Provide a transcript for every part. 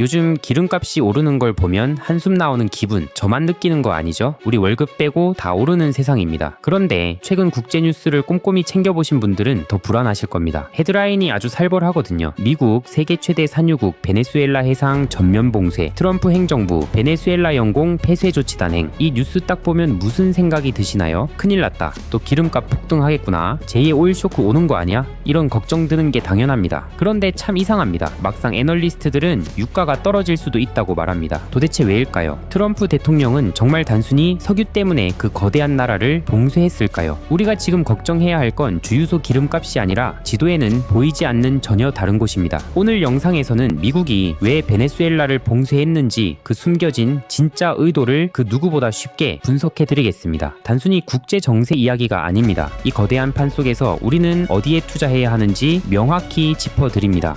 요즘 기름값이 오르는 걸 보면 한숨 나오는 기분 저만 느끼는 거 아니죠? 우리 월급 빼고 다 오르는 세상입니다. 그런데 최근 국제 뉴스를 꼼꼼히 챙겨보신 분들은 더 불안하실 겁니다. 헤드라인이 아주 살벌하거든요. 미국 세계 최대 산유국 베네수엘라 해상 전면 봉쇄, 트럼프 행정부 베네수엘라 영공 폐쇄 조치 단행. 이 뉴스 딱 보면 무슨 생각이 드시나요? 큰일 났다. 또 기름값 폭등하겠구나. 제2의 오일 쇼크 오는 거 아니야? 이런 걱정 드는 게 당연합니다. 그런데 참 이상합니다. 막상 애널리스트들은 유가가 떨어질 수도 있다고 말합니다. 도대체 왜일까요? 트럼프 대통령은 정말 단순히 석유 때문에 그 거대한 나라를 봉쇄했을까요? 우리가 지금 걱정해야 할 건 주유소 기름값이 아니라 지도에는 보이지 않는 전혀 다른 곳입니다. 오늘 영상에서는 미국이 왜 베네수엘라를 봉쇄했는지 그 숨겨진 진짜 의도를 그 누구보다 쉽게 분석해 드리겠습니다. 단순히 국제 정세 이야기가 아닙니다. 이 거대한 판 속에서 우리는 어디에 투자해야 하는지 명확히 짚어 드립니다.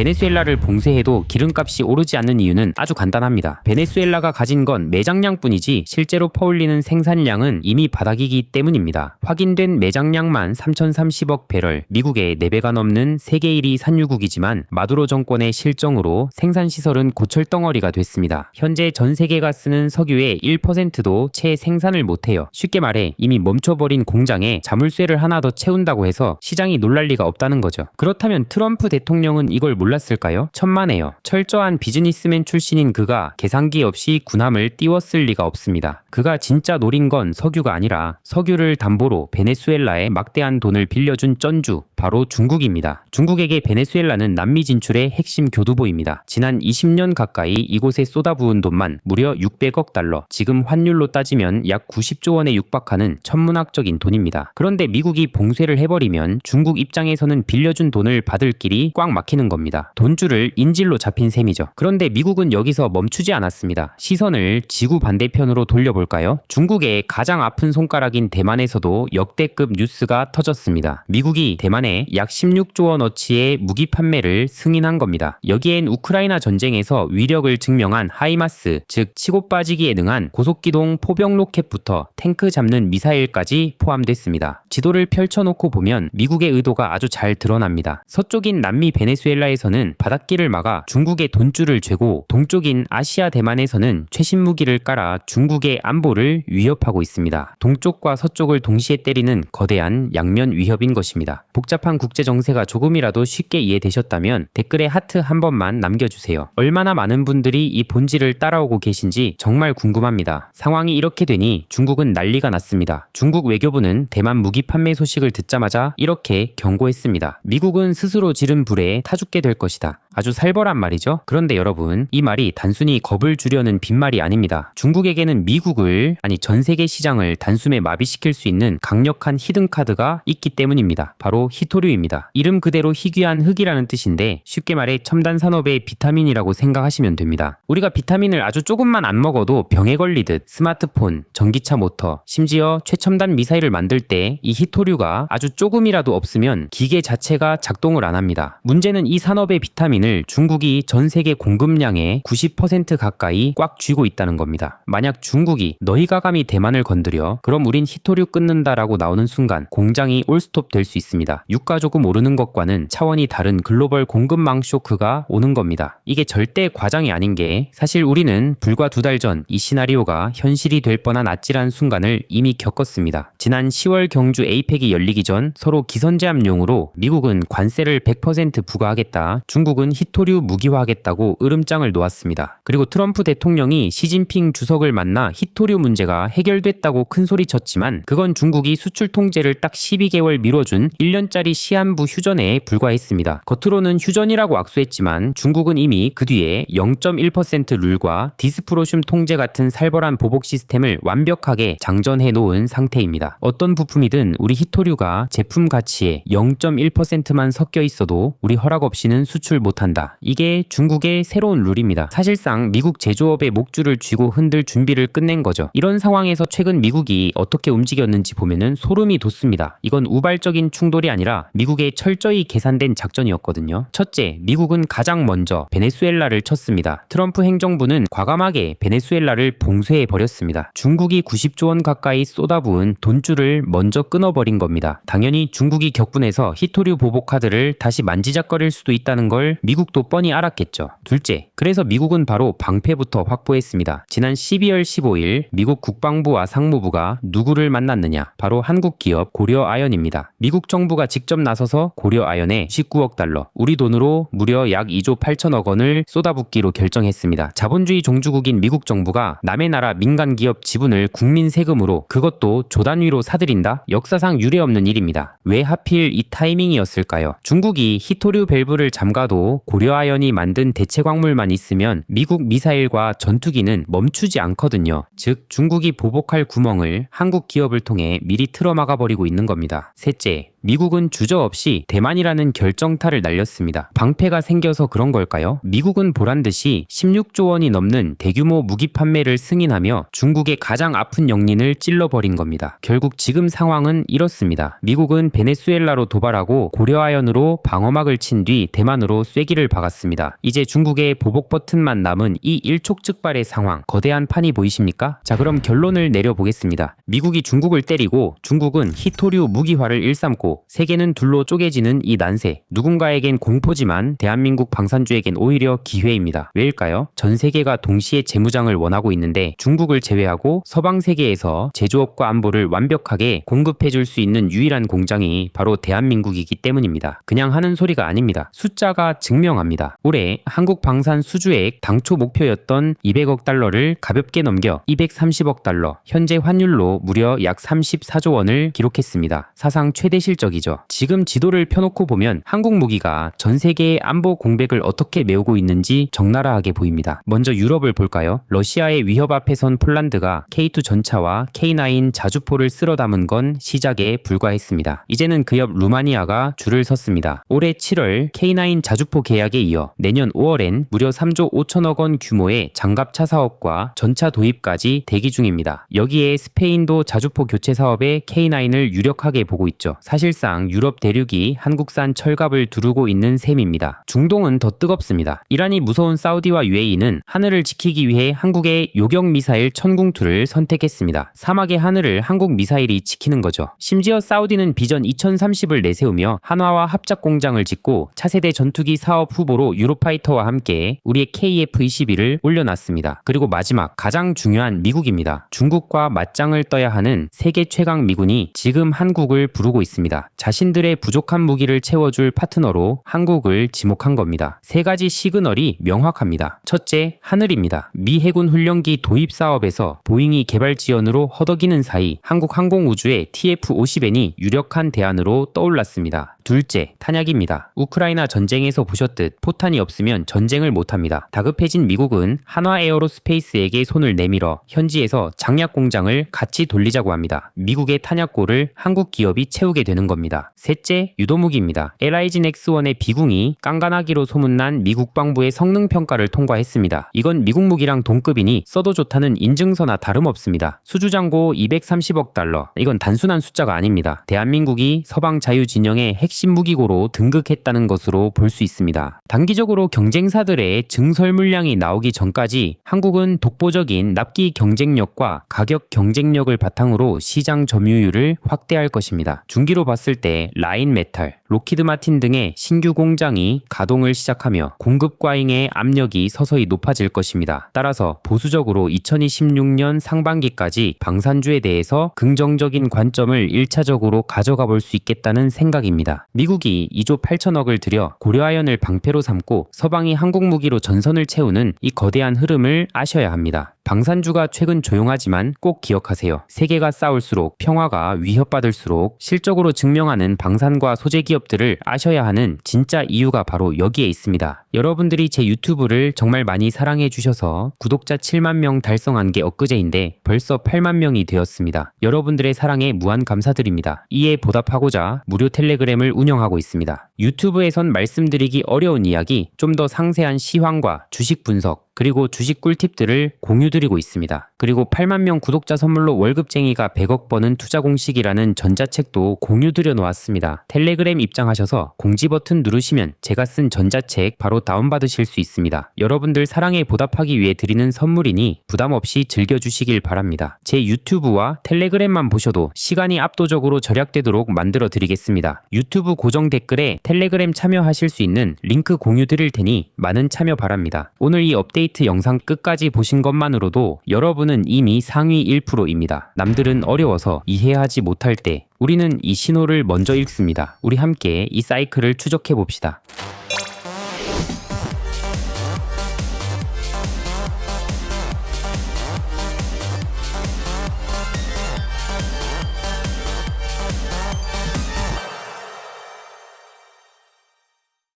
베네수엘라를 봉쇄해도 기름값이 오르지 않는 이유는 아주 간단합니다. 베네수엘라가 가진 건 매장량뿐이지 실제로 퍼올리는 생산량은 이미 바닥이기 때문입니다. 확인된 매장량만 3,030억 배럴, 미국의 4배가 넘는 세계 1위 산유국이지만 마두로 정권의 실정으로 생산 시설은 고철덩어리가 됐습니다. 현재 전 세계가 쓰는 석유의 1%도 채 생산을 못해요. 쉽게 말해 이미 멈춰버린 공장에 자물쇠를 하나 더 채운다고 해서 시장이 놀랄 리가 없다는 거죠. 그렇다면 트럼프 대통령은 이걸 몰 랐을까요? 천만에요. 철저한 비즈니스맨 출신인 그가 계산기 없이 군함을 띄웠을 리가 없습니다. 그가 진짜 노린 건 석유가 아니라 석유를 담보로 베네수엘라에 막대한 돈을 빌려준 쩐주, 바로 중국입니다. 중국에게 베네수엘라는 남미 진출의 핵심 교두보입니다. 지난 20년 가까이 이곳에 쏟아부은 돈만 무려 600억 달러, 지금 환율로 따지면 약 90조 원에 육박하는 천문학적인 돈입니다. 그런데 미국이 봉쇄를 해버리면 중국 입장에서는 빌려준 돈을 받을 길이 꽉 막히는 겁니다. 돈줄을 인질로 잡힌 셈이죠. 그런데 미국은 여기서 멈추지 않았습니다. 시선을 지구 반대편으로 돌려볼 까요? 중국의 가장 아픈 손가락인 대만에서도 역대급 뉴스가 터졌습니다. 미국이 대만에 약 16조 원어치의 무기 판매를 승인한 겁니다. 여기엔 우크라이나 전쟁에서 위력을 증명한 하이마스, 즉 치고 빠지기에 능한 고속기동 포병 로켓부터 탱크 잡는 미사일까지 포함됐습니다. 지도를 펼쳐놓고 보면 미국의 의도가 아주 잘 드러납니다. 서쪽인 남미 베네수엘라에서는 바닷길을 막아 중국의 돈줄을 죄고 동쪽인 아시아 대만에서는 최신 무기를 깔아 중국의 안보를 위협하고 있습니다. 동쪽과 서쪽을 동시에 때리는 거대한 양면 위협인 것입니다. 복잡한 국제 정세가 조금이라도 쉽게 이해되셨다면 댓글에 하트 한 번만 남겨주세요. 얼마나 많은 분들이 이 본질을 따라오고 계신지 정말 궁금합니다. 상황이 이렇게 되니 중국은 난리가 났습니다. 중국 외교부는 대만 무기 판매 소식을 듣자마자 이렇게 경고했습니다. 미국은 스스로 지른 불에 타죽게 될 것이다. 아주 살벌한 말이죠. 그런데 여러분, 이 말이 단순히 겁을 주려는 빈말이 아닙니다. 중국에게는 미국 을, 아니 전 세계 시장을 단숨에 마비시킬 수 있는 강력한 히든 카드가 있기 때문입니다. 바로 히토류입니다. 이름 그대로 희귀한 흙이라는 뜻인데 쉽게 말해 첨단 산업의 비타민이라고 생각하시면 됩니다. 우리가 비타민을 아주 조금만 안 먹어도 병에 걸리듯 스마트폰, 전기차 모터, 심지어 최첨단 미사일을 만들 때 이 히토류가 아주 조금이라도 없으면 기계 자체가 작동을 안 합니다. 문제는 이 산업의 비타민을 중국이 전 세계 공급량의 90% 가까이 꽉 쥐고 있다는 겁니다. 만약 중국이 너희가 감히 대만을 건드려 그럼 우린 히토류 끊는다라고 나오는 순간 공장이 올스톱 될 수 있습니다. 유가 조금 오르는 것과는 차원이 다른 글로벌 공급망 쇼크가 오는 겁니다. 이게 절대 과장이 아닌 게 사실 우리는 불과 두 달 전 이 시나리오가 현실이 될 뻔한 아찔한 순간을 이미 겪었습니다. 지난 10월 경주 에이펙이 열리기 전 서로 기선제압용으로 미국은 관세를 100% 부과하겠다. 중국은 히토류 무기화하겠다고 으름장을 놓았습니다. 그리고 트럼프 대통령이 시진핑 주석을 만나 히토 류 문제가 해결됐다고 큰 소리 쳤지만 그건 중국이 수출 통제를 딱 12개월 미뤄준 1년짜리 시한부 휴전에 불과했습니다. 겉으로는 휴전이라고 악수했지만 중국은 이미 그 뒤에 0.1% 룰과 디스프로슘 통제 같은 살벌한 보복 시스템을 완벽하게 장전해 놓은 상태입니다. 어떤 부품이든 우리 히토류가 제품 가치의 0.1%만 섞여 있어도 우리 허락 없이는 수출 못한다. 이게 중국의 새로운 룰입니다. 사실상 미국 제조업의 목줄을 쥐고 흔들 준비를 끝낸 거죠. 이런 상황에서 최근 미국이 어떻게 움직였는지 보면은 소름이 돋습니다. 이건 우발적인 충돌이 아니라 미국의 철저히 계산된 작전이었거든요. 첫째, 미국은 가장 먼저 베네수엘라를 쳤습니다. 트럼프 행정부는 과감하게 베네수엘라를 봉쇄해 버렸습니다. 중국이 90조 원 가까이 쏟아부은 돈줄을 먼저 끊어버린 겁니다. 당연히 중국이 격분해서 히토류 보복 카드를 다시 만지작거릴 수도 있다는 걸 미국도 뻔히 알았겠죠. 둘째, 그래서 미국은 바로 방패부터 확보했습니다. 지난 12월 15일 미국 국방부와 상무부가 누구를 만났느냐? 바로 한국 기업 고려 아연입니다. 미국 정부가 직접 나서서 고려 아연에 19억 달러, 우리 돈으로 무려 약 2조 8천억 원을 쏟아붓기로 결정했습니다. 자본주의 종주국인 미국 정부가 남의 나라 민간 기업 지분을 국민 세금으로 그것도 조단위로 사들인다? 역사상 유례없는 일입니다. 왜 하필 이 타이밍이었을까요? 중국이 히토류 밸브를 잠가도 고려아연이 만든 대체 광물만 있으면 미국 미사일과 전투기는 멈추지 않거든요. 즉 중국이 보복할 구멍을 한국 기업을 통해 미리 틀어막아 버리고 있는 겁니다. 셋째, 미국은 주저없이 대만이라는 결정타를 날렸습니다. 방패가 생겨서 그런 걸까요? 미국은 보란 듯이 16조 원이 넘는 대규모 무기 판매를 승인하며 중국의 가장 아픈 영린을 찔러버린 겁니다. 결국 지금 상황은 이렇습니다. 미국은 베네수엘라로 도발하고 고려아연으로 방어막을 친 뒤 대만으로 쐐기를 박았습니다. 이제 중국의 보복 버튼만 남은 이 일촉즉발의 상황, 거대한 판이 보이십니까? 자, 그럼 결론을 내려보겠습니다. 미국이 중국을 때리고 중국은 히토류 무기화를 일삼고 세계는 둘로 쪼개지는 이 난세. 누군가에겐 공포지만 대한민국 방산주에겐 오히려 기회입니다. 왜일까요? 전 세계가 동시에 재무장을 원하고 있는데 중국을 제외하고 서방 세계에서 제조업과 안보를 완벽하게 공급해 줄 수 있는 유일한 공장이 바로 대한민국이기 때문입니다. 그냥 하는 소리가 아닙니다. 숫자가 증명합니다. 올해 한국 방산 수주액 당초 목표였던 200억 달러를 가볍게 넘겨 230억 달러, 현재 환율로 무려 약 34조 원을 기록했습니다. 사상 최대 실적 이죠. 지금 지도를 펴놓고 보면 한국 무기가 전 세계의 안보 공백을 어떻게 메우고 있는지 적나라하게 보입니다. 먼저 유럽을 볼까요? 러시아의 위협 앞에선 폴란드가 K2 전차와 K9 자주포를 쓸어 담은 건 시작에 불과했습니다. 이제는 그 옆 루마니아가 줄을 섰습니다. 올해 7월 K9 자주포 계약에 이어 내년 5월엔 무려 3조 5천억 원 규모의 장갑차 사업과 전차 도입까지 대기 중입니다. 여기에 스페인도 자주포 교체 사업에 K9을 유력하게 보고 있죠. 사실 상 유럽 대륙이 한국산 철갑을 두르고 있는 셈입니다. 중동은 더 뜨겁습니다. 이란이 무서운 사우디와 UAE는 하늘을 지키기 위해 한국의 요격 미사일 천궁2를 선택했습니다. 사막의 하늘을 한국 미사일이 지키는 거죠. 심지어 사우디는 비전 2030을 내세우며 한화와 합작 공장을 짓고 차세대 전투기 사업 후보로 유로파이터와 함께 우리의 KF-21을 올려놨습니다. 그리고 마지막 가장 중요한 미국입니다. 중국과 맞짱을 떠야 하는 세계 최강 미군이 지금 한국을 부르고 있습니다. 자신들의 부족한 무기를 채워줄 파트너로 한국을 지목한 겁니다. 세 가지 시그널이 명확합니다. 첫째, 하늘입니다. 미 해군 훈련기 도입 사업에서 보잉이 개발 지원으로 허덕이는 사이 한국 항공우주의 TF-50N이 유력한 대안으로 떠올랐습니다. 둘째, 탄약입니다. 우크라이나 전쟁에서 보셨듯 포탄이 없으면 전쟁을 못합니다. 다급해진 미국은 한화 에어로스페이스에게 손을 내밀어 현지에서 장약 공장을 같이 돌리자고 합니다. 미국의 탄약고를 한국 기업이 채우게 되는 겁니다. 셋째, 유도무기입니다. LIG 넥스1의 비궁이 깐깐하기로 소문난 미 국 방부의 성능 평가를 통과했습니다. 이건 미국 무기랑 동급이니 써도 좋다는 인증서나 다름없습니다. 수주장고 230억 달러. 이건 단순한 숫자가 아닙니다. 대한민국이 서방 자유 진영의 핵심 무기고로 등극했다는 것으로 볼 수 있습니다. 단기적으로 경쟁사들의 증설 물량이 나오기 전까지 한국은 독보적인 납기 경쟁력과 가격 경쟁력을 바탕으로 시장 점유율을 확대할 것입니다. 중기로 봤을 때 라인 메탈, 로키드 마틴 등의 신규 공장이 가동을 시작하며 공급 과잉의 압력이 서서히 높아질 것입니다. 따라서 보수적으로 2026년 상반기까지 방산주에 대해서 긍정적인 관점을 1차적으로 가져가 볼 수 있겠다는 생각입니다. 미국이 2조 8천억을 들여 고려아연을 방패로 삼고 서방이 한국 무기로 전선을 채우는 이 거대한 흐름을 아셔야 합니다. 방산주가 최근 조용하지만 꼭 기억하세요. 세계가 싸울수록 평화가 위협받을수록 실적으로 증명하는 방산과 소재 기업 기업들을 아셔야 하는 진짜 이유가 바로 여기에 있습니다. 여러분들이 제 유튜브를 정말 많이 사랑해 주셔서 구독자 7만 명 달성한 게 엊그제인데 벌써 8만 명이 되었습니다. 여러분들의 사랑에 무한 감사드립니다. 이에 보답하고자 무료 텔레그램을 운영하고 있습니다. 유튜브에선 말씀드리기 어려운 이야기, 좀 더 상세한 시황과 주식 분석, 그리고 주식 꿀팁들을 공유드리고 있습니다. 그리고 8만 명 구독자 선물로 월급쟁이가 100억 버는 투자 공식이라는 전자책도 공유드려 놓았습니다. 텔레그램 입장하셔서 공지 버튼 누르시면 제가 쓴 전자책 바로 다운받으실 수 있습니다. 여러분들 사랑에 보답하기 위해 드리는 선물이니 부담 없이 즐겨주시길 바랍니다. 제 유튜브와 텔레그램만 보셔도 시간이 압도적으로 절약되도록 만들어 드리겠습니다. 유튜브 고정 댓글에 텔레그램 참여하실 수 있는 링크 공유 드릴 테니 많은 참여 바랍니다. 오늘 이 업데이트 영상 끝까지 보신 것만으로도 여러분은 이미 상위 1%입니다. 남들은 어려워서 이해하지 못할 때 우리는 이 신호를 먼저 읽습니다. 우리 함께 이 사이클을 추적해 봅시다.